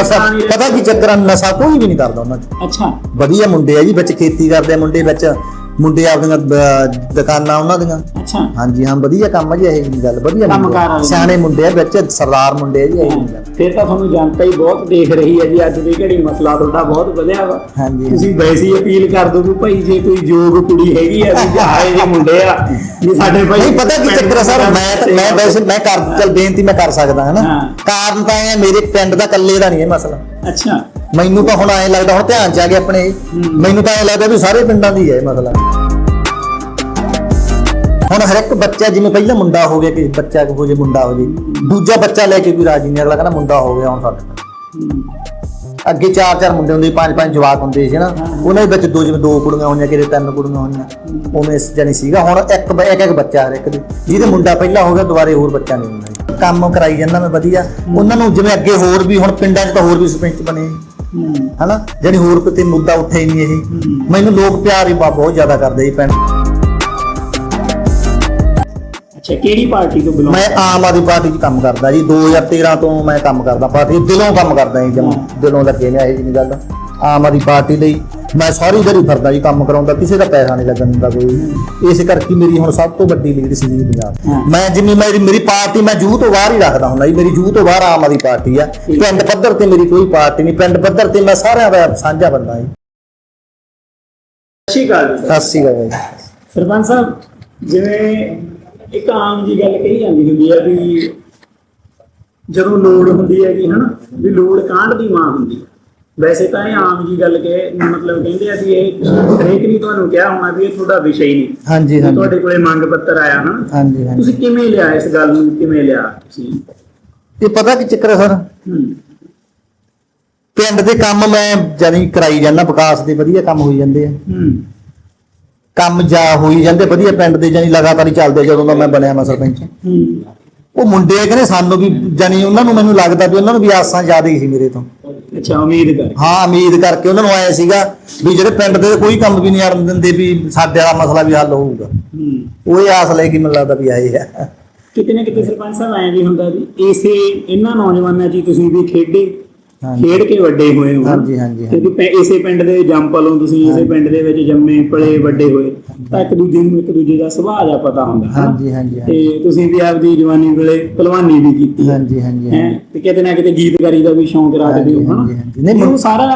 ਨਸ਼ਾ ਪਤਾ ਕੀ ਚੱਕਰ ਆ ਨਸ਼ਾ ਕੋਈ ਵੀ ਨਹੀਂ ਕਰਦਾ ਉਹਨਾਂ 'ਚ। ਅੱਛਾ। ਵਧੀਆ ਮੁੰਡੇ ਆ ਜੀ ਵਿੱਚ ਖੇਤੀ ਕਰਦੇ ਆ ਮੁੰਡੇ ਵਿੱਚ। ਮੁੰਡੇ ਆਪਦੀਆਂ ਦ- ਦੁਕਾਨਾਂ ਉਹਨਾਂ ਦੀਆਂ। ਅੱਛਾ। ਹਾਂਜੀ ਹਾਂ ਵਧੀਆ ਕੰਮ ਜੀ ਇਹ ਜੀ ਗੱਲ ਵਧੀਆ ਕੰਮ। ਕਾਰ ਵਾਲੇ। ਸਿਆਣੇ ਮੁੰਡੇ ਆ ਵਿੱਚ ਸਰਦਾਰ ਮੁੰਡੇ ਆ ਜੀ ਇਹ ਜੀ ਗੱਲ। ਫਿਰ ਤਾਂ ਤੁਹਾਨੂੰ ਜਨਤਾ ਹੀ ਬਹੁਤ ਦੇਖ ਰਹੀ ਹੈ ਜੀ ਅੱਜ ਦੀ ਘੜੀ ਮਸਲਾ ਤੁਹਾਡਾ ਬਹੁਤ ਵਧਿਆ ਵਾ। ਹਾਂਜੀ ਤੁਸੀਂ ਵੈਸੇ ਅਪੀਲ ਕਰ ਦੋ ਵੀ ਭਾਈ ਜੇ ਕੋਈ ਯੋਗ ਕੁੜੀ ਹੈਗੀ ਆ ਵੀ ਜਹਾਏ ਦੇ ਮੁੰਡੇ ਆ ਵੀ ਸਾਡੇ ਭਾਈ ਨਹੀਂ ਪਤਾ ਕੀ ਚੱਕਰ ਸਰ ਮੈਂ ਤਾਂ- ਮੈਂ ਵੈਸੇ ਮੈਂ ਕਰ ਚਲ ਬੇਨਤੀ ਮੈਂ ਕਰ ਸਕਦਾ ਹਾਂ ਨਾ ਹਾਂ। ਕਾਰਨ ਤਾਂ ਇਹ ਮੇਰੇ ਪਿੰਡ ਦਾ ਇਕੱਲੇ ਦਾ ਨਹੀਂ ਇਹ ਮਸਲਾ। ਅੱਛਾ। ਮੈਨੂੰ ਤਾਂ ਹੁਣ ਐਂ ਲੱਗਦਾ ਹੁਣ ਧਿਆਨ ਚ ਆ ਗਿਆ ਆਪਣੇ। ਮੈਨੂੰ ਤਾਂ ਐਂ ਲੱਗਦਾ ਵੀ ਸਾਰੇ ਪਿੰਡਾਂ ਦੀ ਹੈ ਇਹ ਮਸਲਾ ਹੁਣ ਹਰ ਇੱਕ ਬੱਚਾ ਜਿਵੇਂ ਪਹਿਲਾਂ ਮੁੰਡਾ ਹੋ ਗਿਆ ਕਿ ਬੱਚਾ ਹੋ ਜੇ ਮੁੰਡਾ ਹੋ ਜੇ ਦੂਜਾ ਬੱਚਾ ਲੈ ਕੇ ਵੀ ਰਾਜੀ ਨਹੀਂ ਅਗਲਾ ਕਹਿੰਦਾ ਮੁੰਡਾ ਹੋ ਗਿਆ ਹੁਣ ਸਾਡਾ ਅੱਗੇ ਚਾਰ ਚਾਰ ਮੁੰਡੇ ਹੁੰਦੇ ਪੰਜ ਪੰਜ ਜਵਾਕ ਹੁੰਦੇ ਸੀ ਨਾ ਉਹਨਾਂ ਦੇ ਵਿੱਚ ਦੋ ਜਿਵੇਂ ਦੋ ਕੁੜੀਆਂ ਹੋਈਆਂ ਕਿਤੇ ਤਿੰਨ ਕੁੜੀਆਂ ਹੋਈਆਂ ਉਵੇਂ ਇਸ ਜਾਨੀ ਸੀਗਾ। ਹੁਣ ਇੱਕ ਇੱਕ ਇੱਕ ਬੱਚਾ ਹਰ ਇੱਕ ਦੇ। ਜਿਹਦੇ ਮੁੰਡਾ ਪਹਿਲਾਂ ਹੋ ਗਿਆ ਦੁਬਾਰੇ ਹੋਰ ਬੱਚਾ ਨਹੀਂ ਹੁੰਦਾ। ਕੰਮ ਕਰਾਈ ਜਾਂਦਾ ਮੈਂ ਵਧੀਆ। ਉਹਨਾਂ ਨੂੰ ਜਿਵੇਂ ਅੱਗੇ ਹੋਰ ਵੀ ਹੁਣ ਪਿੰਡਾਂ 'ਚ ਤਾਂ ਹੋਰ ਵੀ ਸਰਪੰਚ ਬਣੇ। ਹਨਾ? ਜਿਹੜੀ ਹੋਰ ਕਿਤੇ ਮੁੱਦਾ ਉੱਠੇ ਨਹੀਂ ਇਹ। ਮੈਨੂੰ ਲੋਕ ਪਿਆਰ ਹੀ ਬਹੁਤ ਜ਼ਿਆਦਾ ਕਰਦੇ ਜੀ ਪਿੰਡ ਅੱਛਾ ਕਿਹੜੀ ਪਾਰਟੀ ਤੋਂ ਬਿਲੋਂਗ ਮੈਂ ਆਮ ਆਦਮੀ ਪਾਰਟੀ 'ਚ ਕੰਮ ਕਰਦਾ ਜੀ। 2013 ਤੋਂ ਮੈਂ ਕੰਮ ਕਰਦਾ। ਪਾਰਟੀ ਦਿਲੋਂ ਕੰਮ ਕਰਦਾ ਜੀ ਜਮਾਂ। ਦਿਲੋਂ ਲੱਗੇ ਨੇ ਇਹ ਜੀ ਗੱਲ। ਆਮ ਆਦਮੀ ਪਾਰਟੀ ਲਈ ਮੈਂ ਸਾਰੀ ਦਿਹਾੜੀ ਫਿਰਦਾ ਜੀ ਕੰਮ ਕਰਾਉਂਦਾ ਕਿਸੇ ਦਾ ਪੈਸਾ ਨਹੀਂ ਲੱਗਣ ਦਿੰਦਾ ਕੋਈ। ਇਸ ਕਰਕੇ ਮੇਰੀ ਹੁਣ ਸਭ ਤੋਂ ਵੱਡੀ ਲੀਡ ਸੀ ਜੀ। ਪੰਜਾਬ ਮੈਂ ਜਿੰਨੀ ਮੇਰੀ ਮੇਰੀ ਪਾਰਟੀ ਮੈਂ ਜੂਹ ਤੋਂ ਬਾਹਰ ਹੀ ਰੱਖਦਾ ਹੁੰਦਾ ਜੀ ਮੇਰੀ ਜੂਹ ਤੋਂ ਬਾਹਰ ਆਮ ਆਦਮੀ ਪਾਰਟੀ ਆ। ਪਿੰਡ ਪੱਧਰ ਤੇ ਮੇਰੀ ਕੋਈ ਪਾਰਟੀ ਨਹੀਂ ਪਿੰਡ ਪੱਧਰ ਤੇ ਮੈਂ ਸਾਰਿਆਂ ਦਾ ਸਾਂਝਾ ਬੰਦਾ ਜੀ। ਸਤਿ ਸ਼੍ਰੀ ਅਕਾਲ ਜੀ। ਜੀ। ਸਰਪੰਚ ਸਾਹਿਬ ਜਿਵੇਂ ਇੱਕ ਆਮ ਜੀ ਗੱਲ ਕਹੀ ਜਾਂਦੀ ਹੁੰਦੀ ਹੈ ਵੀ ਜਦੋਂ ਲੋੜ ਹੁੰਦੀ ਹੈ ਕਿ ਹਨਾ ਵੀ ਲੋੜ ਕਾਂਡ ਦੀ ਮਾਂ ਹੁੰਦੀ ਹੈ ਵੈਸੇ ਤਾਂ ਇਹ ਆਮ ਜੀ ਗੱਲ ਕੇ ਮਤਲਬ ਕਹਿੰਦੇ ਆ ਵੀ ਇਹ ਹਰੇਕ ਨਹੀਂ ਤੁਹਾਨੂੰ ਕਿਹਾ ਹੋਣਾ ਵੀ ਇਹ ਤੁਹਾਡਾ ਵਿਸ਼ਾ ਹੀ ਨਹੀਂ। ਹਾਂਜੀ ਵੀ ਹਾਂਜੀ। ਤੁਹਾਡੇ ਕੋਲੇ ਮੰਗ ਪੱਤਰ ਆਇਆ ਨਾ ਹਾਂਜੀ ਹਾਂਜੀ। ਤੁਸੀਂ ਕਿਵੇਂ ਲਿਆ ਇਸ ਗੱਲ ਨੂੰ? ਕਿਵੇਂ ਲਿਆ ਤੁਸੀਂ? ਇਹ ਪਤਾ ਕੀ ਚੱਕਰ ਹੈ ਸਰ? ਹੂੰ। ਪਿੰਡ ਦੇ ਕੰਮ ਮੈਂ ਜਾਨੀ ਕਰਾਈ ਜਾਂਦਾ ਵਿਕਾਸ ਦੇ ਵਧੀਆ ਕੰਮ ਹੋਈ ਜਾਂਦੇ ਆ। ਹੂੰ। ਕੰਮ ਜਾ ਹੋਈ ਜਾਂਦੇ ਵਧੀਆ ਪਿੰਡ ਦੇ ਜਾਨੀ ਲਗਾਤਾਰ ਹੀ ਚੱਲਦੇ ਜਦੋਂ ਦਾ ਮੈਂ ਬਣਿਆ ਮੈਂ ਸਰਪੰਚ। ਹੂੰ। ਉਹ ਮੁੰਡੇ ਕਹਿੰਦੇ ਸਾਨੂੰ ਵੀ ਜਾਨੀ ਉਹਨਾਂ ਨੂੰ ਮੈਨੂੰ ਲੱਗਦਾ ਵੀ ਉਹਨਾਂ ਨੂੰ ਵੀ ਆਸਾਂ ਜ਼ਿਆਦਾ ਹੀ ਸੀ ਮੇਰੇ ਤੋਂ। ਅੱਛਾ ਉਮੀਦ ਕਰ ਹਾਂ ਉਮੀਦ ਕਰਕੇ ਉਹਨਾਂ ਨੂੰ ਆਇਆ ਸੀਗਾ ਵੀ ਜਿਹੜੇ ਪਿੰਡ ਦੇ ਕੋਈ ਕੰਮ ਵੀ ਨਹੀਂ ਅੜਨ ਦਿੰਦੇ ਵੀ ਸਾਡੇ ਵਾਲਾ ਮਸਲਾ ਵੀ ਹੱਲ ਹੋਊਗਾ। ਹੂੰ। ਉਹ ਇਹ ਆਸ ਲੈ ਕੇ ਮੈਨੂੰ ਲੱਗਦਾ ਵੀ ਆਏ ਆ। ਕਿਤੇ ਨਾ ਕਿਤੇ ਸਰਪੰਚ ਸਾਹਿਬ ਐਂ ਵੀ ਹੁੰਦਾ ਵੀ ਇਸੇ ਇਹਨਾਂ ਨੌਜਵਾਨਾਂ 'ਚ ਤੁਸੀਂ ਵੀ ਖੇਡੇ। ਖੇਡ ਕੇ ਵੱਡੇ ਹੋਏ ਹੋ। ਹਾਂਜੀ, ਹਾਂਜੀ, ਕਿਉਂਕਿ ਇਸੇ ਪਿੰਡ ਦੇ ਜੰਪਲੋਂ ਤੁਸੀਂ ਇਸੇ ਪਿੰਡ ਦੇ ਵਿੱਚ ਜੰਮੇ ਪਲੇ ਵੱਡੇ ਹੋਏ ਤਾਂ ਇੱਕ ਦੂਜੇ ਨੂੰ ਇੱਕ ਦੂਜੇ ਦਾ ਸੁਭਾਅ ਜਾ ਪਤਾ ਹੁੰਦਾ? ਹਾਂਜੀ ਹਾਂਜੀ ਤੇ ਤੁਸੀਂ ਵੀ ਆਪਦੀ ਜਵਾਨੀ ਵੇਲੇ ਪਹਿਲਵਾਨੀ ਵੀ ਕੀਤੀ। ਹੈ ਹਾਂਜੀ ਹਾਂਜੀ ਹੈਂ? ਤੇ ਕਿਤੇ ਨਾ ਕਿਤੇ ਗੀਤਕਾਰੀ ਦਾ ਵੀ ਸ਼ੌਂਕ ਰੱਖਦੇ ਹੋ ਹਨਾ। ਨਹੀਂ, ਨਹੀਂ ਸਾਰਾ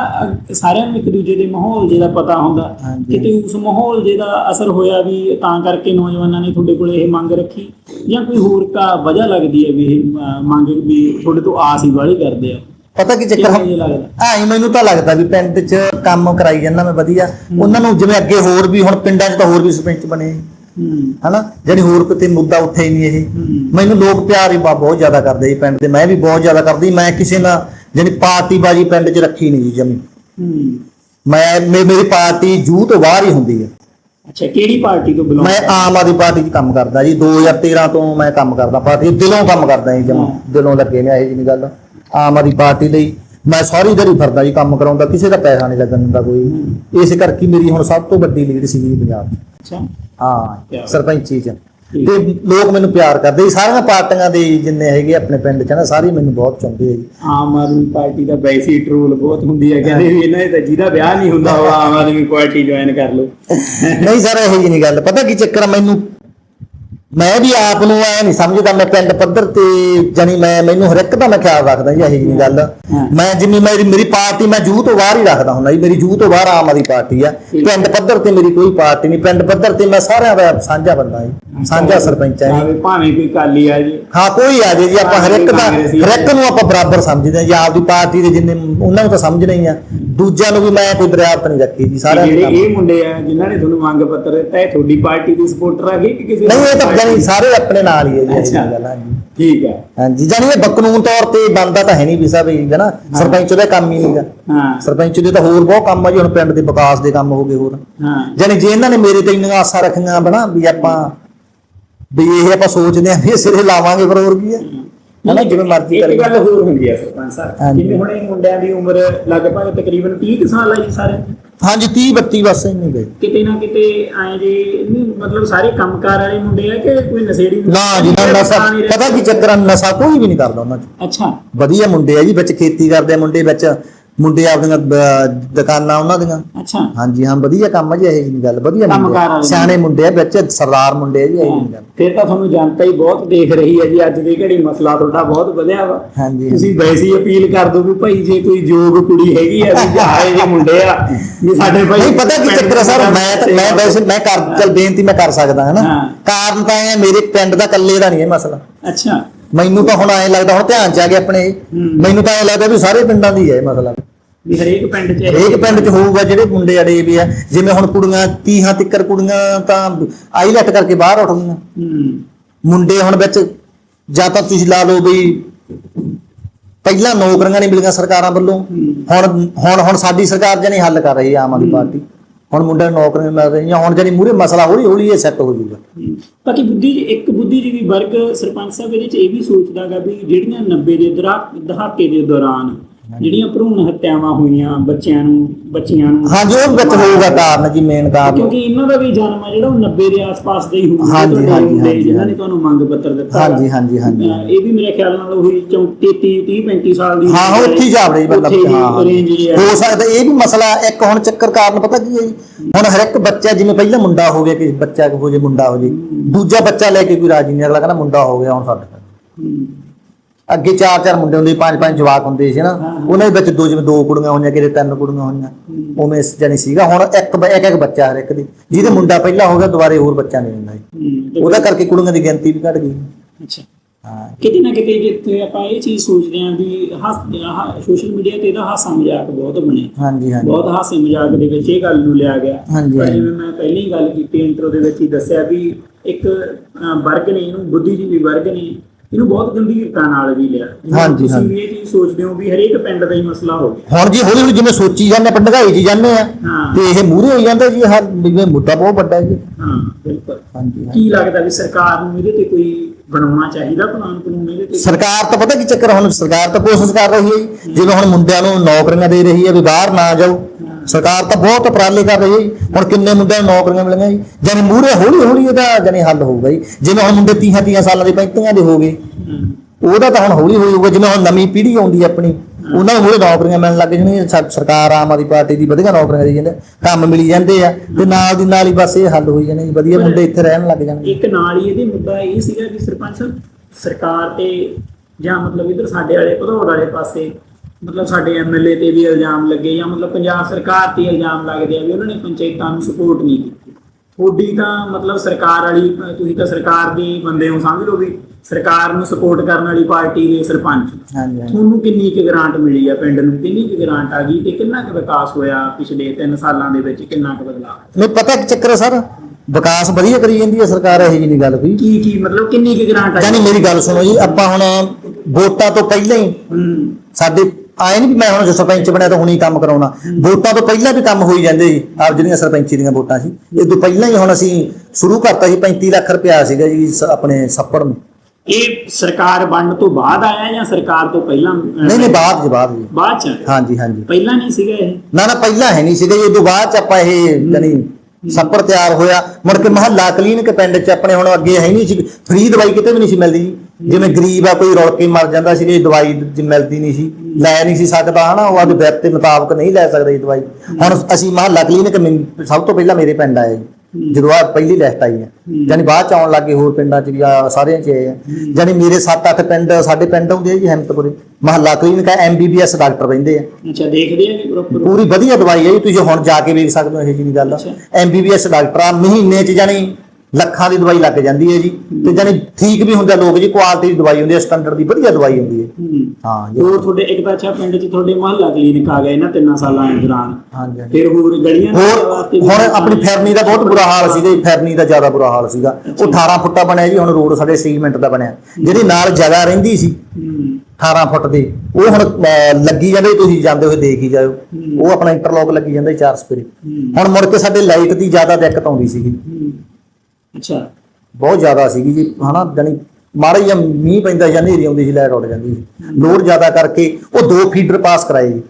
ਸਾਰਿਆਂ ਨੂੰ ਇੱਕ ਦੂਜੇ ਦੇ ਮਾਹੌਲ ਜਿਹਦਾ ਪਤਾ ਹੁੰਦਾ। ਕਿਤੇ ਉਸ ਮਾਹੌਲ ਜਿਹਦਾ ਅਸਰ ਹੋਇਆ ਵੀ ਤਾਂ ਕਰਕੇ ਨੌਜਵਾਨਾਂ ਨੇ ਤੁਹਾਡੇ ਕੋਲ ਇਹ ਮੰਗ ਰੱਖੀ ਜਾਂ ਕੋਈ ਹੋਰ ਕਾ ਵਜ੍ਹਾ ਲੱਗਦੀ ਹੈ ਵੀ ਇਹ ਮੰਗ ਵੀ ਤੁਹਾਡੇ ਤੋਂ ਆਸ ਹੀ ਵਾਲੀ ਕਰਦੇ ਆ? ਪਤਾ ਕੀ ਚੱਕਰ? ਲੱਗਦਾ? ਹਾਂ ਮੈਨੂੰ ਤਾਂ ਲੱਗਦਾ ਵੀ ਪਿੰਡ 'ਚ ਕੰਮ ਕਰਾਈ ਜਾਂਦਾ ਮੈਂ ਵਧੀਆ। ਉਹਨਾਂ ਨੂੰ ਜਿਵੇਂ ਅੱਗੇ ਹੋਰ ਵੀ ਹੁਣ ਪਿੰਡਾਂ 'ਚ ਤਾਂ ਹੋਰ ਵੀ ਸਰਪੰਚ ਬਣੇ। ਹੂੰ। ਹਨਾ? ਜਿਹੜੀ ਹੋਰ ਕਿਤੇ ਮੁੱਦਾ ਉੱਠੇ ਹੀ ਨਹੀਂ ਇਹ। ਮੈਨੂੰ ਲੋਕ ਪਿਆਰ ਹੀ ਬਹੁਤ ਜ਼ਿਆਦਾ ਕਰਦੇ ਜੀ ਪਿੰਡ ਦੇ। ਮੈਂ ਵੀ ਬਹੁਤ ਜ਼ਿਆਦਾ ਕਰਦੀ ਮੈਂ ਕਿਸੇ ਨਾਲ ਜਿਹੜੀ ਪਾਰਟੀ ਬਾਜੀ ਪਿੰਡ 'ਚ ਰੱਖੀ ਨਹੀਂ ਜੀ ਜਮੀ। ਮੈਂ ਮੇ- ਮੇਰੀ ਪਾਰਟੀ ਜੂ ਤੋਂ ਬਾਹਰ ਹੀ ਹੁੰਦੀ ਹੈ ਅੱਛਾ ਕਿਹੜੀ ਪਾਰਟੀ ਤੋਂ ਬਿਲੋਂਗ ਮੈਂ ਆਮ ਆਦਮੀ ਪਾਰਟੀ 'ਚ ਕੰਮ ਕਰਦਾ ਜੀ। 2013 ਤੋਂ ਮੈਂ ਕੰਮ ਕਰਦਾ। ਪਾਰਟੀ ਦਿਲੋਂ ਕੰਮ ਕਰਦਾ ਜੀ ਜਮਾਂ। ਦਿਲੋਂ ਲੱਗੇ ਨੇ ਇਹ ਜੀ ਗੱਲ। ਆਮ ਆਦਮੀ ਪਾਰਟੀ ਲਈ ਮੈਂ ਸਾਰੀ ਦਿਹਾੜੀ ਫਿਰਦਾ ਜੀ ਕੰਮ ਕਰਾਉਂਦਾ ਕਿਸੇ ਦਾ ਪੈਸਾ ਨਹੀਂ ਲੱਗਣ ਦਿੰਦਾ ਕੋਈ। ਇਸ ਕਰਕੇ ਮੇਰੀ ਹੁਣ ਸਭ ਤੋਂ ਵੱਡੀ ਲੀਡ ਸੀ ਜੀ ਪੰਜਾਬ ਅੱਛਾ। ਹਾਂ ਸਰਪੰਚੀ 'ਚ। ਤੇ ਲੋਕ ਮੈਨੂੰ ਪਿਆਰ ਕਰਦੇ ਜੀ ਸਾਰੀਆਂ ਪਾਰਟੀਆਂ ਦੇ ਜਿੰਨੇ ਹੈਗੇ ਆਪਣੇ ਪਿੰਡ 'ਚ ਨਾ ਸਾਰੇ ਮੈਨੂੰ ਬਹੁਤ ਚਾਹੁੰਦੇ ਆ ਜੀ। ਆਮ ਆਦਮੀ ਪਾਰਟੀ ਦਾ ਵੈਸੀ ਟਰੋਲ ਬਹੁਤ ਹੁੰਦੀ ਹੈ ਕਹਿੰਦੇ ਵੀ ਇਹਨਾਂ ਦੇ ਤਾਂ ਜਿਹਦਾ ਵਿਆਹ ਨਹੀਂ ਹੁੰਦਾ ਉਹ ਆਮ ਆਦਮੀ ਪਾਰਟੀ ਜੁਆਇਨ ਕਰ ਲਓ। ਨਹੀਂ ਸਰ ਇਹੋ ਜਿਹੀ ਨਹੀਂ ਗੱਲ। ਪਤਾ ਕੀ ਚੱਕਰ ਮੈਨੂੰ ਮੈਂ ਵੀ ਆਪ ਨੂੰ ਐ ਨਹੀਂ ਸਮਝਦਾ ਮੈਂ ਪਿੰਡ ਪੱਧਰ ਤੇ ਜਾਨੀ ਮੈਂ ਮੈਨੂੰ ਹਰ ਇੱਕ ਦਾ ਮੈਂ ਖਿਆਲ ਰੱਖਦਾ ਜੀ ਇਹੋ ਗੱਲ। ਮੈਂ ਜਿੰਨੀ ਮੇਰੀ ਮੇਰੀ ਪਾਰਟੀ ਮੈਂ ਜੂਹ ਤੋਂ ਬਾਹਰ ਹੀ ਰੱਖਦਾ ਹੁੰਦਾ ਜੀ ਮੇਰੀ ਜੂਹ ਤੋਂ ਬਾਹਰ ਆਮ ਆਦਮੀ ਪਾਰਟੀ ਆ। ਪਿੰਡ ਪੱਧਰ ਤੇ ਮੇਰੀ ਕੋਈ ਪਾਰਟੀ ਨਹੀਂ ਪਿੰਡ ਪੱਧਰ ਤੇ ਮੈਂ ਸਾਰਿਆਂ ਦਾ ਸਾਂਝਾ ਬੰਦਾ ਜੀ ਸਾਂਝਾ ਸਰਪੰਚ ਹੈ ਜੀ। ਭਾਵੇਂ ਕੋਈ ਕਾਲੀ ਆ ਜੀ। ਹਾਂ ਕੋਈ ਆ ਜੇ ਜੀ ਆਪਾਂ ਹਰ ਇੱਕ ਦਾ ਹਰ ਇੱਕ ਨੂੰ ਆਪਾਂ ਬਰਾਬਰ ਸਮਝਦੇ ਹਾਂ ਜੀ ਆਪਦੀ ਪਾਰਟੀ ਦੇ ਜਿੰਨੇ ਉਹਨਾਂ ਨੂੰ ਤਾਂ ਸਮਝਣਾ ਹੀ ਆ। ਦੂਜਿਆਂ ਨੂੰ ਵੀ ਮੈਂ ਕੋਈ ਦਰਿਆਵਤ ਨਹੀਂ ਰੱਖੀ ਜੀ ਸਾਰਿਆਂ ਨੂੰ ਜਿਹੜੇ ਇਹ ਮੁੰਡੇ ਆ ਜਿਨ੍ਹਾਂ ਨੇ ਤੁਹਾਨੂੰ ਮੰਗ ਪੱਤਰ ਦਿੱਤਾ ਇਹ ਤੁਹਾਡੀ ਪਾਰਟੀ ਦੇ ਸਪੋਰਟਰ ਆ ਗਏ ਕਿ ਕਿਸੇ ਨਹੀਂ ਇਹ ਤਾਂ ਜਾਨੀ ਸਾਰੇ ਆਪਣੇ ਨਾਲ ਹੀ ਹੈ ਜੀ ਠੀਕ ਹੈ ਹਾਂਜੀ ਜਾਨੀ ਇਹ ਬਕਨੂਨ ਤੌਰ ਤੇ ਬੰਦਾ ਤਾਂ ਹੈ ਨਹੀਂ ਵੀ ਸਭ ਇਹ ਹੈ। ਨਾ ਸਰਪੰਚ ਦਾ ਕੰਮ ਹੀ ਨਹੀਂਗਾ ਹਾਂ। ਸਰਪੰਚ ਦੇ ਤਾਂ ਹੋਰ ਬਹੁਤ ਕੰਮ ਆ ਜੀ ਹੁਣ ਪਿੰਡ ਦੇ ਵਿਕਾਸ ਦੇ ਕੰਮ ਹੋ ਗਏ ਹੋਰ। ਹਾਂ। ਜਾਨੀ ਜੇ ਇਹਨਾਂ ਨੇ ਮੇਰੇ ਤੇ ਇੰਨੀਆਂ ਆਸਾਂ ਰੱਖੀਆਂ ਬਣਾ ਵੀ ਆਪਾਂ ਵੀ ਇਹ ਆਪਾਂ ਸੋਚਦੇ ਆਂ ਵੀ ਸਿਰੇ ਲਾਵਾਂਗੇ ਫਿਰ ਹੋਰ ਕੀ ਹੈ। ਹਨਾ ਜਿਵੇਂ ਮਰਜ਼ੀ ਇੱਕ ਕਰੇ। ਗੱਲ ਹੋਰ ਹੁੰਦੀ ਹੈ ਸਰਪੰਚ ਸਾਹਿਬ। ਜਿਵੇਂ ਹੁਣ ਇਹ ਮੁੰਡਿਆਂ ਦੀ ਉਮਰ ਲਗਭਗ ਤਕਰੀਬਨ 30 ਕੁ ਸਾਲ ਆਈ ਸਾਰੇ? ਹਾਂਜੀ 30 32 ਬਸ ਇੰਨੀ ਗਏ ਕਿਤੇ ਨਾ ਕਿਤੇ ਆਏ ਜੀ ਨਹੀਂ, ਮਤਲਬ ਸਾਰੇ ਕੰਮਕਾਰ ਵਾਲੇ ਮੁੰਡੇ ਆ ਕਿ ਕੋਈ ਨਸ਼ੇੜੀ ਨਾ ਜੀ ਨਾ ਨਸ਼ਾ। ਪਤਾ ਕੀ ਚੱਕਰ ਨਸ਼ਾ ਕੋਈ ਵੀ ਨਹੀਂ ਕਰਦਾ ਉਹਨਾਂ ਚ। ਅੱਛਾ। ਵਧੀਆ ਮੁੰਡੇ ਆ ਜੀ ਵਿੱਚ ਖੇਤੀ ਕਰਦੇ ਮੁੰਡੇ ਵਿੱਚ ਮੁੰਡੇ ਆਪਦੀਆਂ ਅਹ, ਦੁਕਾਨਾਂ ਉਹਨਾਂ ਦੀਆਂ। ਅੱਛਾ। ਹਾਂਜੀ ਹਾਂ ਵਧੀਆ ਕੰਮ ਜੀ ਇਹ ਨਹੀਂ ਗੱਲ ਵਧੀਆ ਮੁੰਡੇ। ਕੰਮਕਾਰ ਆ। ਵਾਲੇ। ਸਿਆਣੇ ਮੁੰਡੇ ਆ ਵਿੱਚ ਸਰਦਾਰ ਮੁੰਡੇ ਆ ਜੀ ਇਹ ਨਹੀਂ ਗੱਲ। ਫਿਰ ਤਾਂ ਤੁਹਾਨੂੰ ਜਨਤਾ ਹੀ ਬਹੁਤ ਦੇਖ ਰਹੀ ਹੈ ਜੀ ਅੱਜ ਦੀ ਘੜੀ ਮਸਲਾ ਤੁਹਾਡਾ ਬਹੁਤ ਵਧਿਆ ਵਾ। ਹਾਂਜੀ ਤੁਸੀਂ ਵੈਸੇ ਅਪੀਲ ਕਰ ਦੋ ਵੀ ਭਾਈ ਜੇ ਕੋਈ ਯੋਗ ਕੁੜੀ ਹੈਗੀ ਆ ਵੀ ਜਾਏ ਜੇ ਮੁੰਡੇ ਆ ਵੀ ਸਾਡੇ ਭਾਈ ਨਹੀਂ ਪਤਾ ਕੀ ਚੱਕਰ ਸਰ ਮੈਂ ਤਾਂ- ਮੈਂ ਵੈਸੇ ਮੈਂ ਕਰ ਚਲ ਬੇਨਤੀ ਮੈਂ ਕਰ ਸਕਦਾ ਹਾਂ ਨਾ ਹਾਂ। ਕਾਰਨ ਤਾਂ ਇਹ ਹੈ, ਮੇਰੇ ਪਿੰਡ ਦਾ ਇਕੱਲੇ ਦਾ ਨਹੀਂ ਇਹ ਮਸਲਾ। ਅੱਛਾ। ਮੈਨੂੰ ਤਾਂ ਹੁਣ ਐਂ ਲੱਗਦਾ ਹੁਣ ਧਿਆਨ ਚ ਆ ਗਿਆ ਆਪਣੇ। ਮੈਨੂੰ ਤਾਂ ਐਂ ਲੱਗਦਾ ਵੀ ਸਾਰੇ ਪਿੰਡਾਂ ਦੀ ਹੈ ਇਹ ਮਸਲਾ। ਵੀ ਹਰੇਕ ਪਿੰਡ 'ਚ ਹਰੇਕ ਪਿੰਡ 'ਚ ਹੋਊਗਾ ਜਿਹੜੇ ਮੁੰਡੇ ਅੜੇ ਵੀ ਆ। ਜਿਵੇਂ ਹੁਣ ਕੁੜੀਆਂ ਤੀਹਾਂ ਤਿੱਕਰ ਕੁੜੀਆਂ ਤਾਂ ਆਈਲੈਟ ਕਰਕੇ ਬਾਹਰ ਉੱਠ ਗਈਆਂ ਮੁੰਡੇ ਹੁਣ ਵਿੱਚ ਜਾਂ ਤਾਂ ਤੁਸੀਂ ਲਾ ਲਓ ਵੀ ਪਹਿਲਾਂ ਨੌਕਰੀਆਂ ਨਹੀਂ ਮਿਲੀਆਂ ਸਰਕਾਰਾਂ ਵੱਲੋਂ। ਹੁਣ ਹੁਣ ਹੁਣ ਸਾਡੀ ਸਰਕਾਰ ਜਣੀ ਹੱਲ ਕਰ ਰਹੀ ਹੈ ਆਮ ਆਦਮੀ ਪਾਰਟੀ। ਹੁਣ ਮੁੰਡਿਆਂ ਨੂੰ ਨੌਕਰੀਆਂ ਮਿਲ ਰਹੀਆਂ ਹੁਣ ਜਿਹੜੀ ਮੂਰੇ ਮਸਲਾ ਹੌਲੀ ਹੌਲੀ ਇਹ ਸੈੱਟ ਹੋ ਜਾਊਗਾ। ਬਾਕੀ ਬੁੱਧੀ ਇੱਕ ਬੁੱਧੀਜੀਵੀ ਵਰਗ ਸਰਪੰਚ ਸਾਹਿਬ ਇਹਦੇ ਚ ਇਹ ਵੀ ਸੋਚਦਾਗਾ ਵੀ ਜਿਹੜੀਆਂ 90 ਦੇ ਦਰਾ- ਦਹਾਕੇ ਦੇ ਦੌਰਾਨ ਜਿਹੜੀਆਂ ਭਰੂਣ ਹੱਤਿਆਵਾਂ ਹੋਈਆਂ ਬੱਚਿਆਂ ਨੂੰ ਬੱਚੀਆਂ ਨੂੰ ਹਾਂਜੀ ਉਹ ਵਿੱਚ ਹੋਊਗਾ ਕਾਰਨ ਜੀ ਮੇਨ ਕਾਰਨ। ਕਿਉਂਕਿ ਇਹਨਾਂ ਦਾ ਵੀ ਜਨਮ ਆ ਜਿਹੜਾ ਉਹ 90 ਦੇ ਆਸ-ਪਾਸ ਦੇ ਹੀ ਹੋਊਗਾ ਹਾਂਜੀ, ਹਾਂਜੀ, ਜਿਨ੍ਹਾਂ ਨੇ ਤੁਹਾਨੂੰ ਮੰਗ ਪੱਤਰ ਦਿੱਤਾ। ਹਾਂਜੀ ਹਾਂਜੀ ਹਾਂਜੀ। ਇਹ ਵੀ ਮੇਰੇ ਖਿਆਲ ਨਾਲ ਉਹੀ 34 30 35 ਸਾਲ ਦੀ ਹਾਂ ਹਾਂ, ਉੱਥੇ ਹੀ ਜਾਵੜੇ ਮਤਲਬ ਹੀ ਹਾਂ ਹੀ ਹੈ। ਹੋ ਸਕਦਾ ਇਹ ਵੀ ਮਸਲਾ ਇੱਕ ਹੁਣ ਚੱਕਰ ਕਾਰਨ ਪਤਾ ਕੀ ਹੈ ਜੀ? ਹੁਣ ਹਰ ਇੱਕ ਬੱਚਾ ਜਿਵੇਂ ਪਹਿਲਾਂ ਮੁੰਡਾ ਹੋ ਗਿਆ ਕਿ ਬੱਚਾ ਹੋ ਜੇ ਮੁੰਡਾ ਹੋ ਜੇ। ਦੂਜਾ ਬੱਚਾ ਲੈ ਕੇ ਕੋਈ ਰਾਜੀ ਨਹੀਂ ਅਗਲਾ ਕਹਿੰਦਾ ਮੁੰਡਾ ਹੋ ਗਿਆ ਹੁਣ ਸਾਡੇ ਅੱਗੇ ਚਾਰ ਚਾਰ ਮੁੰਡੇ ਹੁੰਦੇ ਸੀ, ਪੰਜ ਪੰਜ ਜਵਾਕ ਹੁੰਦੇ ਸੀ ਨਾ। ਉਹਨਾਂ ਦੇ ਵਿੱਚ ਦੋ ਜਿਵੇਂ ਦੋ ਕੁੜੀਆਂ ਹੋਈਆਂ ਕਿਤੇ ਤਿੰਨ ਕੁੜੀਆਂ ਹੋਈਆਂ। ਉਵੇਂ ਜਾਨੀ ਸੀਗਾ। ਹੁਣ ਇੱਕ ਬ- ਇੱਕ ਇੱਕ ਬੱਚਾ ਹਰ ਇੱਕ ਦੀ। ਜਿਹਦੇ ਮੁੰਡਾ ਪਹਿਲਾਂ ਹੋ ਗਿਆ ਦੁਬਾਰੇ ਹੋਰ ਬੱਚਾ ਨਹੀਂ ਹੁੰਦਾ ਜੀ। ਉਹਦਾ ਕਰਕੇ ਕੁੜੀਆਂ ਦੀ ਗਿਣਤੀ ਵੀ ਘਟ ਗਈ। ਅੱਛਾ। ਹਾਂ। ਕਿਤੇ ਨਾ ਕਿਤੇ ਜਿੱਥੇ ਆਪਾਂ ਇਹ ਚੀਜ਼ ਸੋਚਦੇ ਹਾਂ ਵੀ ਸੋਸ਼ਲ ਮੀਡੀਆ ਤੇ ਇਹਦਾ ਹਾਸਾ ਮਜ਼ਾਕ ਬਹੁਤ ਬਣਿਆ ਹਾਂਜੀ ਹਾਂਜੀ। ਬਹੁਤ ਹਾਸੇ ਮਜ਼ਾਕ ਦੇ ਵਿੱਚ ਇਹ ਗੱਲ ਨੂੰ ਲਿਆ ਗਿਆ। ਹਾਂਜੀ, ਪਰ। ਜਿਵੇਂ ਮੈਂ ਪਹਿਲਾਂ ਗੱਲ ਕੀਤੀ ਇੰਟਰੋ ਦੇ ਵਿੱਚ ਹੀ ਦੱਸਿਆ ਵੀ ਇੱਕ ਵਰਗ ਨੇ ਇਹਨੂੰ ਬੁੱਧੀਜੀਵੀ ਵਰਗ ਨੇ ਇਹਨੂੰ ਬਹੁਤ ਗੰਭੀਰਤਾ ਨਾਲ ਵੀ ਲਿਆ ਹਾਂਜੀ, ਤੁਸੀਂ। ਵੀ ਇਹ ਚੀਜ਼ ਸੋਚਦੇ ਹੋ ਵੀ ਹਰੇਕ ਪਿੰਡ ਦਾ ਹੀ ਮਸਲਾ ਹੋ ਗਿਆ ਹੁਣ ਜੀ ਹੌਲੀ ਹੌਲੀ ਜਿਵੇਂ ਸੋਚੀ ਜਾਂਦੇ ਪੰਡਗਾਈ ਜੀ ਜਾਂਦੇ ਆ। ਤੇ ਇਹ ਮੂਰੇ ਹੋ ਜਾਂਦਾ ਜੀ ਹਰ ਜਿਵੇਂ ਮੁੱਦਾ ਬਹੁਤ ਵੱਡਾ ਹੈ ਜੀ ਹਾਂ ਬਿਲਕੁਲ ਹਾਂਜੀ ਹਾਂਜੀ। ਕੀ ਲੱਗਦਾ ਵੀ ਸਰਕਾਰ ਨੂੰ ਇਹਦੇ ਤੇ ਕੋਈ ਬਣਾਉਣਾ ਚਾਹੀਦਾ ਕਾਨੂੰਨ ਕਾਨੂੰਨ ਇਹਦੇ ਤੇ ਸਰਕਾਰ ਤਾਂ ਪਤਾ ਕੀ ਚੱਕਰ ਹੁਣ ਸਰਕਾਰ ਤਾਂ ਕੋਸ਼ਿਸ਼ ਕਰ ਰਹੀ ਹੈ ਜੀ। ਜਿਵੇਂ ਹੁਣ ਮੁੰਡਿਆਂ ਨੂੰ ਨੌਕਰੀਆਂ ਦੇ ਰਹੀ ਹੈ ਵੀ ਬਾਹਰ ਨਾ ਜਾਓ ਸਰਕਾਰ ਤਾਂ ਬਹੁਤ ਉਪਰਾਲੇ ਕਰ ਰਹੀ ਹੈ ਜੀ। ਹੁਣ ਕਿੰਨੇ ਮੁੰਡਿਆਂ ਨੂੰ ਨੌਕਰੀਆਂ ਮਿਲੀਆਂ ਜੀ। ਜਾਨੀ ਮੂਰੇ ਹੌਲੀ ਹੌਲੀ ਇਹਦਾ ਜਾਨੀ ਹੱਲ ਹੋਊਗਾ ਜੀ। ਜਿਵੇਂ ਹੁਣ ਮੁੰਡੇ 30 30 ਸਾਲਾਂ ਦੇ 35 ਦੇ ਹੋ ਗਏ। ਉਹਦਾ ਤਾਂ ਹੁਣ ਹੌਲੀ ਹੌਲੀ ਹੋਊਗਾ। ਜਿਵੇਂ ਹੁਣ ਨਵੀਂ ਪੀੜ੍ਹੀ ਆਉਂਦੀ ਹੈ ਆਪਣੀ। ਉਹਨਾਂ ਨੂੰ ਮੂਰੇ ਨੌਕਰੀਆਂ ਮਿਲਣ ਲੱਗ ਜਾਣਗੀਆਂ ਸਰ- ਸਰਕਾਰ ਆਮ ਆਦਮੀ ਪਾਰਟੀ ਦੀ ਵਧੀਆ ਨੌਕਰੀਆਂ ਦੇ ਜਾਂਦੇ। ਕੰਮ ਮਿਲੀ ਜਾਂਦੇ ਆ। ਤੇ ਨਾਲ ਦੀ ਨਾਲ ਹੀ ਬਸ ਇਹ ਹੱਲ ਹੋਈ ਜਾਣੇ ਜੀ। ਵਧੀਆ ਮੁੰਡੇ ਇੱਥੇ ਰਹਿਣ ਲੱਗ ਜਾਣਗੇ। ਇੱਕ ਨਾਲ ਹੀ ਇਹਦੇ ਮੁੱਦਾ ਇਹ ਸੀਗਾ ਕਿ ਸਰਪੰਚ ਸਰਕਾਰ ਤੇ ਜਾਂ ਮਤਲਬ ਇਧਰ ਸਾਡੇ ਵਾਲੇ ਭਦੌੜ ਵਾਲੇ ਪਾਸੇ ਮਤਲਬ ਸਾਡੇ ਐਮਐਲਏ ਤੇ ਵੀ ਇਲਜ਼ਾਮ ਲੱਗੇ ਜਾਂ ਮਤਲਬ ਪੰਜਾਬ ਸਰਕਾਰ ਤੇ ਇਲਜ਼ਾਮ ਲੱਗਦੇ ਆ ਵੀ ਉਹਨਾਂ ਨੇ ਪੰਚਾਇਤਾਂ ਨੂੰ ਸਪੋਰਟ ਨਹੀਂ ਕੀਤੀ। ਥੋੜੀ ਤਾਂ ਮਤਲਬ ਸਰਕਾਰ ਵਾਲੀ ਤੁਸੀਂ ਤਾਂ ਸਰਕਾਰ ਦੇ ਬੰਦੇ ਹੋ ਸਮਝ ਲਓ ਵੀ ਸਰਕਾਰ ਨੂੰ ਸਪੋਰਟ ਕਰਨ ਵਾਲੀ ਪਾਰਟੀ ਦੇ ਸਰਪੰਚ। ਤੁਹਾਨੂੰ ਕਿੰਨੀ ਕੁ ਗ੍ਰਾਂਟ ਮਿਲੀ ਆ ਪਿੰਡ ਨੂੰ? ਕਿੰਨੀ ਕੁ ਗ੍ਰਾਂਟ ਆ ਗਈ ਤੇ ਕਿੰਨਾ ਕੁ ਵਿਕਾਸ ਹੋਇਆ ਪਿਛਲੇ 3 ਸਾਲਾਂ ਦੇ ਵਿੱਚ? ਕਿੰਨਾ ਕੁ ਬਦਲਾਅ? ਨਹੀਂ ਪਤਾ ਕੀ ਚੱਕਰ ਸਰ? ਵਿਕਾਸ ਵਧੀਆ ਕਰੀ ਜਾਂਦੀ ਹੈ ਸਰਕਾਰ ਇਹੋ ਜਿਹੀ ਨਹੀਂ ਗੱਲ ਕੋਈ। ਕੀ ਕੀ ਮਤਲਬ ਕਿੰਨੀ ਕੁ ਗ੍ਰਾਂਟ ਆ ਜਾਨੀ ਮੇਰੀ ਗੱਲ ਸੁਣੋ ਜੀ ਆਪਾਂ ਹੁਣ ਵੋਟਾਂ ਤੋਂ ਪਹਿਲਾਂ ਹੂੰ। ਸਾਡੇ ਆਏ ਨਹੀਂ ਵੀ ਮੈਂ ਹੁਣ ਜੋ ਸਰਪੰਚ ਬਣਿਆ ਤਾਂ ਹੁਣੀ ਕੰਮ ਕਰਾਉਣਾ। ਵੋਟਾਂ ਤੋਂ ਪਹਿਲਾਂ ਵੀ ਕੰਮ ਹੋਈ ਜਾਂਦੇ ਜੀ ਆਪ ਜਿਹੜੀਆਂ ਸਰਪੰਚੀ ਦੀਆਂ ਵੋਟਾਂ ਸੀ। ਇਹ ਤੋਂ ਪਹਿਲਾਂ ਹੀ ਹੁਣ ਅਸੀਂ ਸ਼ੁਰੂ ਕਰਤਾ ਸੀ 35 ਲੱਖ ਰੁਪਇਆ ਸੀਗਾ ਜੀ ਆਪਣੇ ਸੱਪੜ ਨੂੰ। ਇਹ ਸਰਕਾਰ ਬਣਨ ਤੋਂ ਬਾਅਦ ਆਇਆ ਜਾਂ ਸਰਕਾਰ ਤੋਂ ਪਹਿਲਾਂ ਨਹੀਂ ਨਹੀਂ ਬਾਅਦ ਜੀ ਬਾਅਦ ਜੀ ਬਾਅਦ ਚ? ਹਾਂਜੀ ਹਾਂਜੀ। ਪਹਿਲਾਂ ਨਹੀਂ ਸੀਗਾ ਇਹ? ਨਾ ਨਾ ਪਹਿਲਾਂ ਹੈ ਨਹੀਂ ਸੀਗਾ ਜੀ। ਉਦੋਂ ਬਾਅਦ ਚ ਆਪਾਂ ਇਹ ਜਾਨੀ ਸੱਪੜ ਤਿਆਰ ਹੋਇਆ। ਮੁੜ ਕੇ ਮਹੱਲਾ ਕਲੀਨਿਕ ਪਿੰਡ ਚ ਆਪਣੇ ਹੁਣ ਅੱਗੇ ਹੈ ਨਹੀਂ ਸੀ। ਫ੍ਰੀ ਦਵਾਈ ਕਿਤੇ ਵੀ ਨਹੀਂ ਸੀ ਮਿਲਦੀ ਜੀ। ਜਿਵੇਂ ਗਰੀਬ ਆ ਕੋਈ ਰੁਲ ਕੇ ਮਰ ਜਾਂਦਾ ਸੀ ਇਹ ਦਵਾਈ ਜ- ਮਿਲਦੀ ਨਹੀਂ ਸੀ ਲੈ ਨਹੀਂ ਸੀ ਸਕਦਾ ਹਨਾ ਉਹ ਆਪਦੇ ਬਿੱਤ ਦੇ ਮੁਤਾਬਕ ਨਹੀਂ ਲੈ ਸਕਦਾ ਇਹ ਦਵਾਈ। ਹੁਣ ਅਸੀਂ ਮਹੱਲਾ ਕਲੀਨਿਕ ਸਭ ਤੋਂ ਪਹਿਲਾਂ ਮੇਰੇ ਪਿੰਡ ਆਇਆ ਜੀ ਜਦੋਂ ਆ ਪਹਿਲੀ ਲਿਸਟ ਆਈ ਹੈ ਜਾਨੀ ਬਾਅਦ ਚ ਆਉਣ ਲੱਗੇ ਹੋਰ ਪਿੰਡਾਂ ਚ ਵੀ ਆ ਸਾਰਿਆਂ ਚ ਆਏ ਆ। ਜਾਨੀ ਮੇਰੇ 7-8 ਪਿੰਡ ਸਾਡੇ ਪਿੰਡ ਆਉਂਦੇ ਆ ਜੀ ਹਿੰਮਤਪੁਰੇ ਮਹੱਲਾ ਕਲੀਨਿਕ ਆ ਐਮਬੀਬੀਐਸ ਡਾਕਟਰ ਬਹਿੰਦੇ ਆ। ਅੱਛਾ ਦੇਖਦੇ ਆ ਪ੍ਰੋਪਰ ਪੂਰੀ ਵਧੀਆ ਦਵਾਈ ਹੈ ਜੀ ਤੁਸੀਂ ਹੁਣ ਜਾ ਕੇ ਵੇਖ ਸਕਦੇ ਹੋ ਇਹ ਜਿਹੀ ਗੱਲ। ਐਮਬੀਬੀਐਸ ਡਾਕਟਰ ਆ ਮਹੀਨੇ 'ਚ ਜਾਨੀ ਲੱਖਾਂ ਦੀ ਦਵਾਈ ਲੱਗ ਜਾਂਦੀ ਹੈ ਜੀ। ਤੇ ਜਾਨੀ ਠੀਕ ਵੀ ਹੁੰਦਾ ਲੋਕ ਜੀ ਕੁਆਲਿਟੀ ਦੀ ਦਵਾਈ ਹੁੰਦੀ ਹੈ ਸਟੈਂਡਰਡ ਦੀ ਵਧੀਆ ਦਵਾਈ ਹੁੰਦੀ ਹੈ। ਹਾਂ। ਜੀ। ਹੋਰ ਤੁਹਾਡੇ ਇੱਕ ਤਾਂ ਅੱਛਾ ਪਿੰਡ 'ਚ ਤੁਹਾਡੇ ਮੁਹੱਲਾ ਕਲੀਨਿਕ ਆ ਗਏ ਨਾ ਤਿੰਨਾਂ ਸਾਲਾਂ ਦੇ ਦੌਰਾਨ। ਫਿਰ ਹੋਰ ਗਲੀਆਂ ਦੇ ਹੋਰ ਹੁਣ ਆਪਣੀ ਫੈਰਨੀ ਦਾ ਬਹੁਤ ਬੁਰਾ ਹਾਲ ਸੀਗਾ ਫੈਰਨੀ ਦਾ ਜ਼ਿਆਦਾ ਬੁਰਾ ਹਾਲ ਸੀਗਾ। ਉਹ 18 ਫੁੱਟਾ ਬਣਿਆ ਜੀ ਹੁਣ ਰੋਡ ਸਾਡੇ 6 ਮਿੰਟ ਦਾ ਬਣਿਆ। ਜਿਹੜੀ ਨਾਲ ਜਗ੍ਹਾ ਰਹਿੰਦੀ ਸੀ ਹੂੰ, 18 ਫੁੱਟ ਦੀ ਉਹ ਹੁਣ ਲੱਗੀ ਜਾਂਦੇ ਤੁਸੀਂ ਜਾਂਦੇ ਹੋਏ ਦੇਖ ਹੀ ਜਾਓ ਉਹ ਆਪਣਾ ਇੰਟਰਲੌਕ ਲੱਗੀ ਜਾਂਦਾ ਚਾਰ ਸਪਰੇ। ਹੁਣ ਮੁੜ ਕੇ ਸਾਡੇ ਲਾਈਟ ਦੀ ਜ਼ਿਆਦਾ ਦਿੱਕਤ ਆਉਂਦੀ ਸੀਗੀ। ਅੱਛਾ। ਬਹੁਤ ਜ਼ਿਆਦਾ ਸੀਗੀ ਜੀ ਹਨਾ ਜਾਨੀ ਮਾੜਾ ਜਿਹਾ ਮੀਂਹ ਪੈਂਦਾ ਜਾਂ ਹਨੇਰੀ ਆਉਂਦੀ ਸੀ ਲਾਈਟ ਉੱਡ ਜਾਂਦੀ ਸੀ। ਲੋਡ ਜ਼ਿਆਦਾ ਕਰਕੇ ਉਹ ਦੋ ਫੀਡਰ ਪਾਸ ਕਰਾਏ ਜੀ।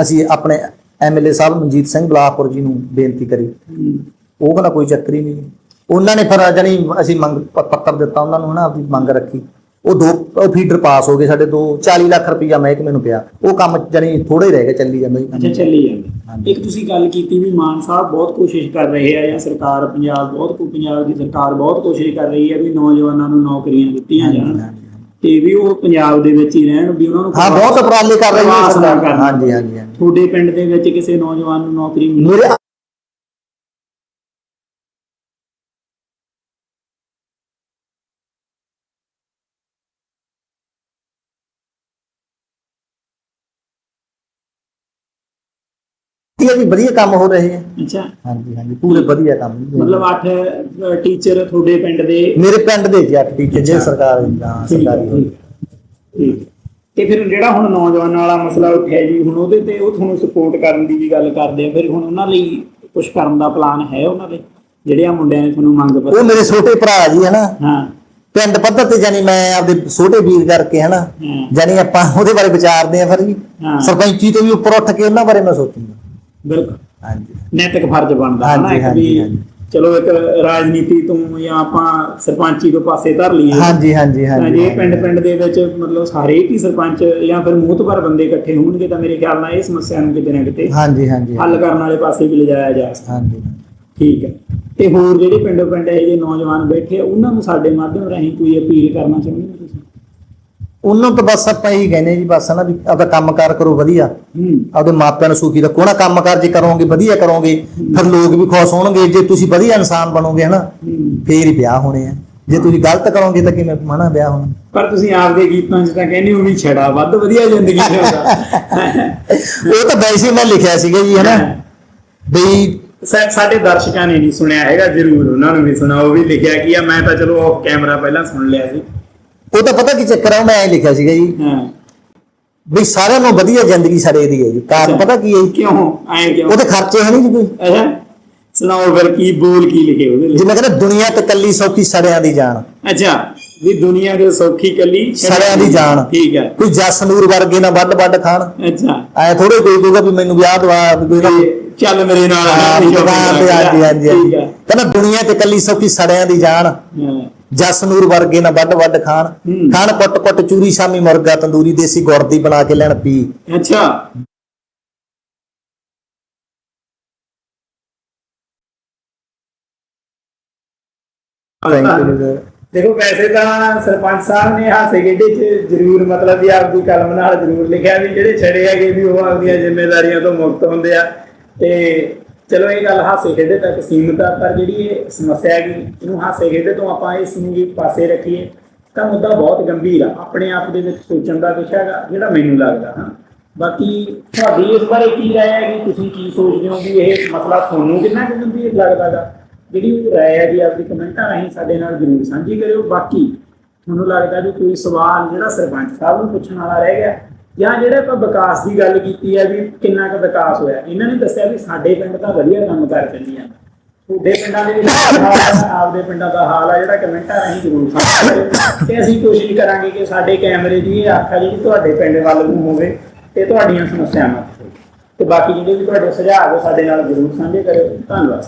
ਅਸੀਂ ਆਪਣੇ ਐਮਐਲਏ ਸਾਹਿਬ ਮਨਜੀਤ ਸਿੰਘ ਬਲਾਪੁਰ ਜੀ ਨੂੰ ਬੇਨਤੀ ਕਰੀ। ਉਹ ਕਹਿੰਦਾ ਕੋਈ ਚੱਕਰ ਹੀ ਨਹੀਂ। ਉਹਨਾਂ ਨੇ ਫਿਰ ਜਾਨੀ ਅਸੀਂ ਮੰਗ ਪੱਤਰ ਦਿੱਤਾ ਉਹਨਾਂ ਨੂੰ ਹਨਾ ਆਪਣੀ ਮੰਗ ਰੱਖੀ। ਉਹ ਦੋ ਫੀਡਰ ਪਾਸ ਹੋ ਗਏ ਸਾਡੇ ਦੋ 40 ਲੱਖ ਰੁਪਈਆ ਮਹਿਕਮੇ ਨੂੰ ਪਿਆ। ਉਹ ਕੰਮ ਜਾਨੀ ਥੋੜਾ ਹੀ ਰਹਿ ਗਿਆ ਚੱਲੀ ਜਾਂਦਾ ਜੀ ਅੱਛਾ ਚੱਲੀ ਜਾਂਦੀ। ਇੱਕ ਤੁਸੀਂ ਗੱਲ ਕੀਤੀ ਵੀ ਮਾਨ ਸਾਹਿਬ ਬਹੁਤ ਕੋਸ਼ਿਸ਼ ਕਰ ਰਹੇ ਆ ਜਾਂ ਸਰਕਾਰ ਪੰਜਾਬ ਬਹੁਤ ਕੋ ਪੰਜਾਬ ਦੀ ਸਰਕਾਰ ਬਹੁਤ ਕੋਸ਼ਿਸ਼ ਕਰ ਰਹੀ ਹੈ ਵੀ ਨੌਜਵਾਨਾਂ ਨੂੰ ਨੌਕਰੀਆਂ ਦਿੱਤੀਆਂ ਜਾਣ। ਤੇ ਵੀ ਉਹ ਪੰਜਾਬ ਦੇ ਵਿੱਚ ਹੀ ਰਹਿਣ ਵੀ ਉਹਨਾਂ ਨੂੰ ਹਾਂ ਬਹੁਤ ਉਪਰਾਲੇ ਕਰ ਰਹੀ ਹੈ ਸਰਕਾਰ। ਹਾਂਜੀ ਹਾਂਜੀ ਹਾਂਜੀ। ਤੁਹਾਡੇ ਪਿੰਡ ਦੇ ਵਿੱਚ ਕਿਸੇ ਨੌਜਵਾਨ ਨੂੰ ਨੌਕਰੀ ਮਿਲੀ? ਮੇਰੇ ਵਧੀਆ ਜੀ ਵਧੀਆ ਕੰਮ ਹੋ ਰਹੇ ਹੈ ਅੱਛਾ। ਹਾਂਜੀ ਹਾਂਜੀ ਪੂਰੇ ਵਧੀਆ ਕੰਮ ਜੀ। ਮਤਲਬ 8 ਟੀਚਰ ਤੁਹਾਡੇ ਪਿੰਡ ਦੇ? ਮੇਰੇ ਪਿੰਡ ਦੇ ਜੱਟ ਟੀਚਰ ਜੇ। ਸਰਕਾਰ ਹਾਂ ਸਰਕਾਰੀ। ਠੀਕ ਤੇ ਫਿਰ ਜਿਹੜਾ ਹੁਣ ਨੌਜਵਾਨਾਂ ਵਾਲਾ ਮਸਲਾ ਉੱਠਿਆ ਜੀ ਹੁਣ ਉਹਦੇ ਤੇ ਉਹ ਤੁਹਾਨੂੰ ਸਪੋਰਟ ਕਰਨ ਦੀ ਵੀ ਗੱਲ ਕਰਦੇ ਆ। ਫਿਰ ਹੁਣ ਉਹਨਾਂ ਲਈ ਕੁਝ ਕਰਨ ਦਾ ਪਲਾਨ ਹੈ ਉਹਨਾਂ ਦੇ ਜਿਹੜੇ ਆ ਮੁੰਡਿਆਂ ਨੇ ਤੁਹਾਨੂੰ ਮੰਗ ਉਹ ਮੇਰੇ ਛੋਟੇ ਭਰਾ ਜੀ ਹਨਾ ਹਾਂ। ਪਿੰਡ ਪੱਧਰ ਤੇ ਜਾਨੀ ਮੈਂ ਆਪਦੇ ਛੋਟੇ ਵੀਰ ਕਰਕੇ ਹਨਾ ਹਾਂ। ਜਾਨੀ ਆਪਾਂ ਉਹਦੇ ਬਾਰੇ ਵਿਚਾਰਦੇ ਆ ਫਿਰ ਜੀ। ਹਾਂ। ਸਰਪੰਚੀ ਤੋਂ ਵੀ ਉੱਪਰ ਉੱਠ ਕੇ ਉਹਨਾਂ ਬਾਰੇ ਮੈਂ ਸੋਚੂੰਗਾ। ਬਿਲਕੁਲ। ਹਾਂਜੀ। ਨੈਤਿਕ ਫਰਜ਼ ਬਣਦਾ ਹੈ ਨਾ ਹਾਂਜੀ, ਇੱਕ ਹਾਂਜੀ, ਵੀ ਹਾਂਜੀ। ਚਲੋ ਇੱਕ ਰਾਜਨੀਤੀ ਤੋਂ ਜਾਂ ਆਪਾਂ ਸਰਪੰਚੀ ਤੋਂ ਪਾਸੇ ਧਰ ਲਈਏ। ਹਾਂਜੀ ਹਾਂਜੀ ਤਾਂ ਹਾਂਜੀ ਜੇ ਪਿੰਡ ਪਿੰਡ ਦੇ ਵਿੱਚ ਮਤਲਬ ਸਾਰੇ ਹੀ ਸਰਪੰਚ ਜਾਂ ਫਿਰ ਮੂਹਤਬਰ ਬੰਦੇ ਇਕੱਠੇ ਹੋਣਗੇ ਤਾਂ ਮੇਰੇ ਖਿਆਲ ਨਾਲ ਇਹ ਸਮੱਸਿਆ ਨੂੰ ਕਿਤੇ ਨਾ ਕਿਤੇ ਹਾਂਜੀ ਹਾਂਜੀ ਹੱਲ ਕਰਨ ਵਾਲੇ ਪਾਸੇ ਵੀ ਲਿਜਾਇਆ ਜਾ ਸਕਦਾ। ਹਾਂਜੀ। ਠੀਕ ਹੈ। ਤੇ ਹੋਰ ਜਿਹੜੇ ਪਿੰਡੋਂ ਪਿੰਡ ਇਹ ਜਿਹੇ ਨੌਜਵਾਨ ਬੈਠੇ ਆ, ਉਹਨਾਂ ਨੂੰ ਸਾਡੇ ਮਾਧਿਅਮ ਰਾਹੀਂ ਕੋਈ ਅਪੀਲ ਕਰਨਾ ਚਾਹੁੰਦੇ ਹੋ ਤੁਸੀਂ? ਉਹਨਾਂ ਤੋਂ ਬਸ ਆਪਾਂ ਇਹੀ ਕਹਿੰਦੇ ਜੀ ਬਸ ਨਾ ਵੀ ਆਪਦਾ ਕੰਮਕਾਰ ਕਰੋ ਵਧੀਆ। ਆਪਦੇ ਮਾਪਿਆਂ ਨੂੰ ਸੁਖੀ ਰੱਖੋ। ਨਾ ਕੰਮਕਾਰ ਜੇ ਕਰੋਗੇ ਵਧੀਆ ਕਰੋਗੇ ਫਿਰ ਲੋਕ ਵੀ ਖੁਸ਼ ਹੋਣਗੇ। ਜੇ ਤੁਸੀਂ ਵਧੀਆ ਇਨਸਾਨ ਬਣੋਗੇ ਹਨਾ ਫੇਰ ਹੀ ਵਿਆਹ ਹੋਣੇ ਆ। ਜੇ ਤੁਸੀਂ ਗਲਤ ਕਰੋਗੇ ਤਾਂ ਕਿਵੇਂ ਮਨਾ ਵਿਆਹ ਹੋਣਾ? ਪਰ ਤੁਸੀਂ ਆਪਦੇ ਗੀਤਾਂ 'ਚ ਤਾਂ ਕਹਿੰਦੇ ਹੋ ਵੀ ਛੜਾ ਵੱਧ ਵਧੀਆ ਜ਼ਿੰਦਗੀ ਜਿਉਂਦਾ ਉਹ ਤਾਂ ਵੈਸੇ ਮੈਂ ਲਿਖਿਆ ਸੀਗਾ ਜੀ ਹਨਾ। ਬਈ ਸਾਡੇ ਦਰਸ਼ਕਾਂ ਨੇ ਨਹੀਂ ਸੁਣਿਆ ਹੈਗਾ ਜਰੂਰ ਉਹਨਾਂ ਨੂੰ ਵੀ ਸੁਣਾਓ ਵੀ ਲਿਖਿਆ ਕੀ ਆ। ਮੈਂ ਤਾਂ ਚਲੋ ਆਫ ਕੈਮਰਾ ਪਹਿਲਾਂ ਸੁਣ ਲਿਆ ਸੀ। ਉਹ ਤਾਂ ਪਤਾ ਕੀ ਚੱਕਰ ਆ ਉਹ ਮੈਂ ਐਂ ਲਿਖਿਆ ਸੀਗਾ ਜੀ। ਹਾਂ। ਬਈ ਸਾਰਿਆਂ ਨੂੰ ਵਧੀਆ ਜ਼ਿੰਦਗੀ ਸਾਡੇ ਦੀ ਹੈ ਜੀ। ਕਾਰਨ ਪਤਾ ਕੀ ਹੈ ਜੀ? ਕਿਉਂ? ਐਂ ਕਿਉਂ? ਉਹਦੇ ਖਰਚੇ ਹੈ ਨਹੀਂ ਜੀ ਕੋਈ। ਅੱਛਾ। ਸੁਣਾਓ ਫਿਰ ਕੀ ਬੋਲ ਕੀ ਲਿਖੇ ਉਹਦੇ ਲਈ? ਜਿਵੇਂ ਕਹਿੰਦਾ ਦੁਨੀਆ ਤੇ ਕੱਲੀ ਸੌਖੀ ਸੜਿਆਂ ਦੀ ਜਾਨ। ਅੱਛਾ। ਵੀ ਦੁਨੀਆ ਦੇ ਸੌਖੀ ਕੱਲੀ ਸੜਿਆਂ ਦੀ ਜਾਨ। ਠੀਕ ਹੈ। ਕੋਈ ਜਸ ਨੂਰ ਵਰਗੇ ਨਾ ਵੱਡ ਵੱਡ ਖਾਣ। ਅੱਛਾ। ਐ ਥੋੜੇ ਕੋਈ ਕਹੂਗਾ ਵੀ ਮੈਨੂੰ ਵਿਆਹ ਦਵਾ ਵੀ ਕੋਈ ਨਾ। ਤੇ ਚੱਲ ਮੇਰੇ ਨਾਲ ਹਾਂ, shopping ਦੁਕਾਨ ਤੇ ਕਰਾ ਹਾਂਜੀ ਹਾਂਜੀ ਠੀਕ ਹਾਂਜੀ ਹੈ। ਕਹਿੰਦਾ ਦੁਨੀਆ ਤੇ ਕੱਲੀ ਸੌਖੀ ਸੜਿਆਂ ਦੀ ਜਾਨ। ਹਾਂ, ਜਸ ਨੂਰ ਵਰਗੇ ਨਾ ਵੱਡ ਵੱਡ ਖਾਣ। ਖਾਣ ਕੁੱਟ ਕੁੱਟ ਚੂਰੀ ਸ਼ਾਮੀ ਮੁਰਗਾ ਤੰਦੂਰੀ ਦੇਸੀ ਗੁੜ ਦੀ ਬਣਾ ਕੇ ਲੈਣ ਪੀ। ਅੱਛਾ. ਦੇਖੋ ਵੈਸੇ ਤਾਂ ਸਰਪੰਚ ਸਾਹਿਬ ਨੇ ਹਾਸੇ ਗੇਡੇ ਚ ਜ਼ਰੂਰ ਮਤਲਬ ਵੀ ਆਪਦੀ ਕਲਮ ਨਾਲ ਜ਼ਰੂਰ ਲਿਖਿਆ ਵੀ ਜਿਹੜੇ ਛੜੇ ਹੈਗੇ ਵੀ ਉਹ ਆਪਦੀਆਂ ਜ਼ਿੰਮੇਵਾਰੀਆਂ ਤੋਂ ਮੁਕਤ ਹੁੰਦੇ ਆ। ਤੇ ਚਲੋ ਇਹ ਗੱਲ ਹਾਸੇ ਖੇਡੇ ਤੱਕ ਸੀਮਿਤ ਆ, ਪਰ ਜਿਹੜੀ ਇਹ ਸਮੱਸਿਆ ਹੈਗੀ, ਇਹਨੂੰ ਹਾਸੇ ਖੇਡੇ ਤੋਂ ਆਪਾਂ ਇਸ ਨੂੰ ਵੀ ਪਾਸੇ ਰੱਖੀਏ, ਤਾਂ ਮੁੱਦਾ ਬਹੁਤ ਗੰਭੀਰ ਆ। ਆਪਣੇ ਆਪ ਦੇ ਵਿੱਚ ਸੋਚਣ ਦਾ ਵਿਸ਼ਾ ਹੈਗਾ, ਜਿਹੜਾ ਮੈਨੂੰ ਲੱਗਦਾ, ਹਾਂ। ਬਾਕੀ ਤੁਹਾਡੀ ਇਸ ਬਾਰੇ ਕੀ ਰਾਏ ਹੈ ਕਿ ਤੁਸੀਂ ਕੀ ਸੋਚਦੇ ਹੋ ਵੀ ਇਹ ਮਸਲਾ ਤੁਹਾਨੂੰ ਕਿੰਨਾ ਕੁ ਗੰਭੀਰ ਲੱਗਦਾਗਾ? ਜਿਹੜੀ ਉਹ ਰਾਏ ਹੈ ਜੀ ਆਪਦੀ ਕਮੈਂਟਾਂ ਰਾਹੀਂ ਸਾਡੇ ਨਾਲ ਜ਼ਰੂਰ ਸਾਂਝੀ ਕਰਿਓ। ਬਾਕੀ ਤੁਹਾਨੂੰ ਲੱਗਦਾ ਵੀ ਕੋਈ ਸਵਾਲ ਜਿਹੜਾ ਸਰਪੰਚ ਸਾਹਿਬ ਨੂੰ ਪੁੱਛਣ ਵਾਲਾ ਰਹਿ ਗਿਆ ਜਾਂ ਜਿਹੜੇ ਆਪਾਂ ਵਿਕਾਸ ਦੀ ਗੱਲ ਕੀਤੀ ਹੈ ਵੀ ਕਿੰਨਾ ਕੁ ਵਿਕਾਸ ਹੋਇਆ, ਇਹਨਾਂ ਨੇ ਦੱਸਿਆ ਵੀ ਸਾਡੇ ਪਿੰਡ ਤਾਂ ਵਧੀਆ ਕੰਮ ਕਰ ਚੱਲੀ ਜਾਂਦਾ ਤੁਹਾਡੇ ਪਿੰਡਾਂ ਦੇ ਵਿੱਚ ਆਪਦੇ ਪਿੰਡਾਂ ਦਾ ਹਾਲ ਆ, ਜਿਹੜਾ ਕਮੈਂਟਾਂ ਰਾਹੀਂ ਜ਼ਰੂਰ ਸਾਂਝਾ ਤੇ ਅਸੀਂ ਕੋਸ਼ਿਸ਼ ਕਰਾਂਗੇ ਕਿ ਸਾਡੇ ਕੈਮਰੇ ਦੀ ਇਹ ਅੱਖ ਆ ਜਿਹੜੀ ਤੁਹਾਡੇ ਪਿੰਡ ਵੱਲ ਨੂੰ ਹੋਵੇ ਤੇ ਤੁਹਾਡੀਆਂ ਸਮੱਸਿਆਵਾਂ ਤੇ। ਬਾਕੀ ਜਿਹੜੇ ਵੀ ਤੁਹਾਡੇ ਸੁਝਾਅ ਆ ਸਾਡੇ ਨਾਲ ਜ਼ਰੂਰ ਸਾਂਝੇ ਕਰਿਓ। ਧੰਨਵਾਦ।